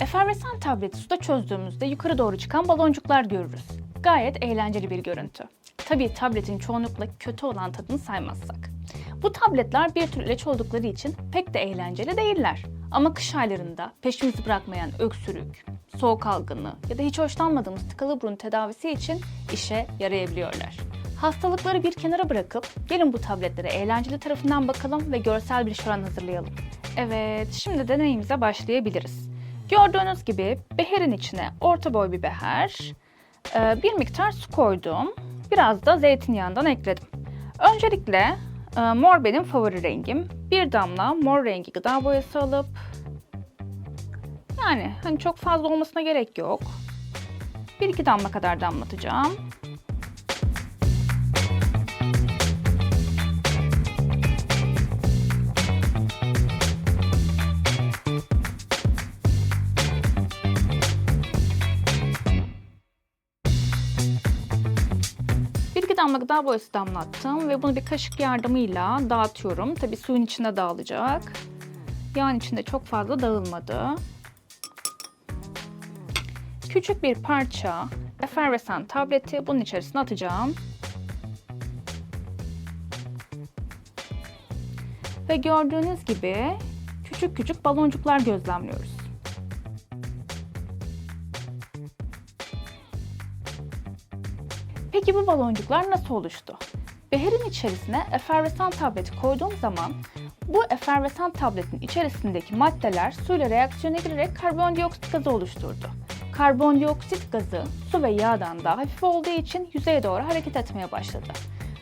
Efervesan tableti suda çözdüğümüzde yukarı doğru çıkan baloncuklar görürüz. Gayet eğlenceli bir görüntü. Tabii tabletin çoğunlukla kötü olan tadını saymazsak. Bu tabletler bir tür ilaç oldukları için pek de eğlenceli değiller. Ama kış aylarında peşimizi bırakmayan öksürük, soğuk algını ya da hiç hoşlanmadığımız tıkalı burun tedavisi için işe yarayabiliyorlar. Hastalıkları bir kenara bırakıp gelin bu tabletlere eğlenceli tarafından bakalım ve görsel bir şölen hazırlayalım. Evet, şimdi deneyimize başlayabiliriz. Gördüğünüz gibi beherin içine orta boy bir beher, e, bir miktar su koydum, biraz da zeytinyağından ekledim. Öncelikle e, mor benim favori rengim. Bir damla mor rengi gıda boyası alıp yani hani çok fazla olmasına gerek yok. Bir iki damla kadar damlatacağım. Bir iki damla gıda boyası damlattım ve bunu bir kaşık yardımıyla dağıtıyorum. Tabii suyun içine dağılacak. Yağın içinde çok fazla dağılmadı. Küçük bir parça efervesan tableti bunun içerisine atacağım. Ve gördüğünüz gibi küçük küçük baloncuklar gözlemliyoruz. Peki bu baloncuklar nasıl oluştu? Beherin içerisine efervesan tableti koyduğum zaman bu efervesan tabletin içerisindeki maddeler suyla reaksiyona girerek karbondioksit gazı oluşturdu. Karbondioksit gazı su ve yağdan daha hafif olduğu için yüzeye doğru hareket etmeye başladı.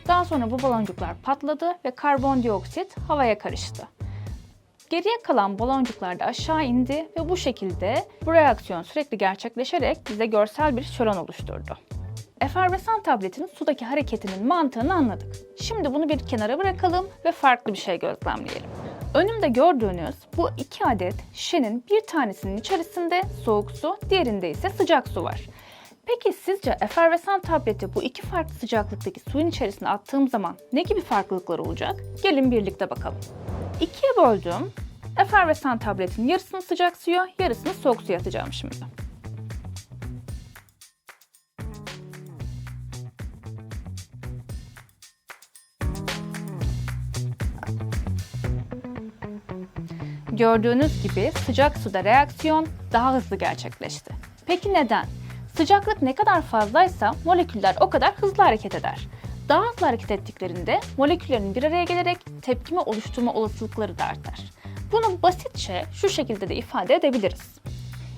Daha sonra bu baloncuklar patladı ve karbondioksit havaya karıştı. Geriye kalan baloncuklar da aşağı indi ve bu şekilde bu reaksiyon sürekli gerçekleşerek bize görsel bir şölen oluşturdu. Efervesan tabletin sudaki hareketinin mantığını anladık. Şimdi bunu bir kenara bırakalım ve farklı bir şey gözlemleyelim. Önümde gördüğünüz bu iki adet şişenin bir tanesinin içerisinde soğuk su, diğerinde ise sıcak su var. Peki sizce efervesan tableti bu iki farklı sıcaklıktaki suyun içerisine attığım zaman ne gibi farklılıklar olacak? Gelin birlikte bakalım. İkiye böldüm. Efervesan tabletin yarısını sıcak suya, yarısını soğuk suya atacağım şimdi. Gördüğünüz gibi sıcak suda reaksiyon daha hızlı gerçekleşti. Peki neden? Sıcaklık ne kadar fazlaysa moleküller o kadar hızlı hareket eder. Daha hızlı hareket ettiklerinde moleküllerin bir araya gelerek tepkime oluşturma olasılıkları da artar. Bunu basitçe şu şekilde de ifade edebiliriz.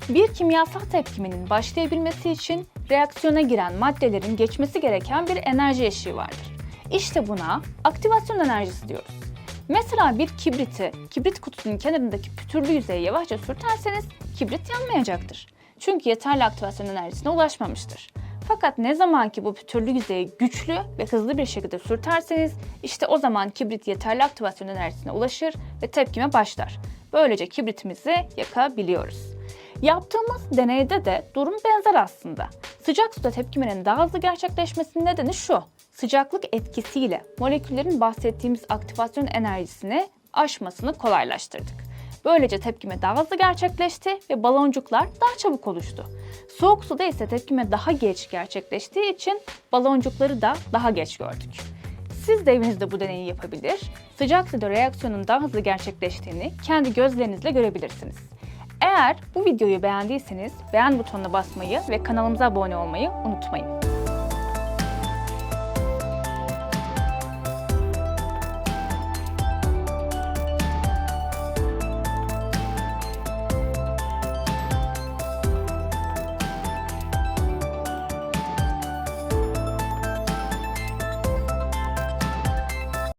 Bir kimyasal tepkimenin başlayabilmesi için reaksiyona giren maddelerin geçmesi gereken bir enerji eşiği vardır. İşte buna aktivasyon enerjisi diyoruz. Mesela bir kibriti kibrit kutusunun kenarındaki pütürlü yüzeye yavaşça sürterseniz kibrit yanmayacaktır. Çünkü yeterli aktivasyon enerjisine ulaşmamıştır. Fakat ne zaman ki bu pütürlü yüzeye güçlü ve hızlı bir şekilde sürterseniz işte o zaman kibrit yeterli aktivasyon enerjisine ulaşır ve tepkime başlar. Böylece kibritimizi yakabiliyoruz. Yaptığımız deneyde de durum benzer aslında. Sıcak suda tepkimenin daha hızlı gerçekleşmesinin nedeni şu. Sıcaklık etkisiyle moleküllerin bahsettiğimiz aktivasyon enerjisini aşmasını kolaylaştırdık. Böylece tepkime daha hızlı gerçekleşti ve baloncuklar daha çabuk oluştu. Soğuk suda ise tepkime daha geç gerçekleştiği için baloncukları da daha geç gördük. Siz de evinizde bu deneyi yapabilir, sıcak suda reaksiyonun daha hızlı gerçekleştiğini kendi gözlerinizle görebilirsiniz. Eğer bu videoyu beğendiyseniz beğen butonuna basmayı ve kanalımıza abone olmayı unutmayın.